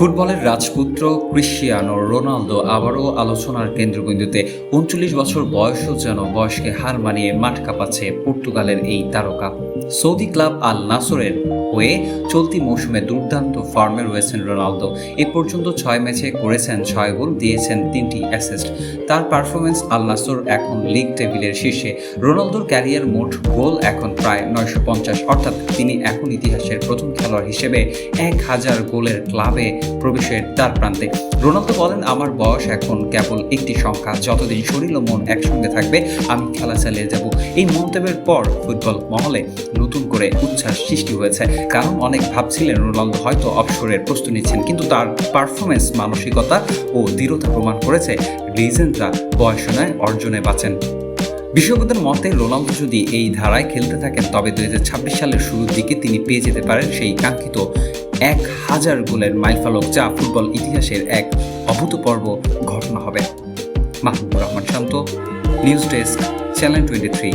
ফুটবলের রাজপুত্র Cristiano Ronaldo আবারও আলোচনার কেন্দ্রবিন্দুতে। উনচল্লিশ বছর বয়সও যেন বয়সকে হার মানিয়ে মাঠ কাঁপাচ্ছে পর্তুগালের এই তারকা। সৌদি ক্লাব আল নাসরের হয়ে চলতি মৌসুমে দুর্দান্ত ফর্মে রয়েছেন রোনালদো। এ পর্যন্ত ছয় ম্যাচে করেছেন ছয় গোল, দিয়েছেন তিনটি অ্যাসিস্ট। তার পারফরমেন্স আল নাসর এখন লিগ টেবিলের শীর্ষে। রোনালদোর ক্যারিয়ার মোট গোল এখন প্রায় নয়শো পঞ্চাশ, অর্থাৎ তিনি এখন ইতিহাসের প্রথম খেলোয়াড় হিসেবে এক হাজার গোলের ক্লাবে প্রবেশের দ্বার প্রান্তে। রোনালদো বলেন, আমার বয়স এখন কেবল একটি সংখ্যা। যতদিন শরীর ও মন একসঙ্গে থাকবে, আমি খেলা চালিয়ে যাব। এই মন্তব্যের পর ফুটবল মহলে নতুন করে উচ্ছ্বাস সৃষ্টি হয়েছে। কারণ অনেক ভাবছিলেন, রোনালদো হয়তো অবসরের প্রস্তুতি নিচ্ছেন। কিন্তু তার পারফরমেন্স মানসিকতা ও দৃঢ়তা প্রমাণ করেছে লিজেন্ডরা বয়স নয়, অর্জনে বাঁচেন। বিশেষজ্ঞদের মতে, রোনালদো যদি এই ধারায় খেলতে থাকেন, তবে দুই হাজার ছাব্বিশ সালের শুরুর দিকে তিনি পেয়ে যেতে পারেন সেই কাঙ্ক্ষিত এক হাজার গোলের মাইলফলক যা ফুটবল ইতিহাসের এক অভূতপূর্ব ঘটনা হবে। Mahbubur Rahman Shanta, news desk, channel twenty three.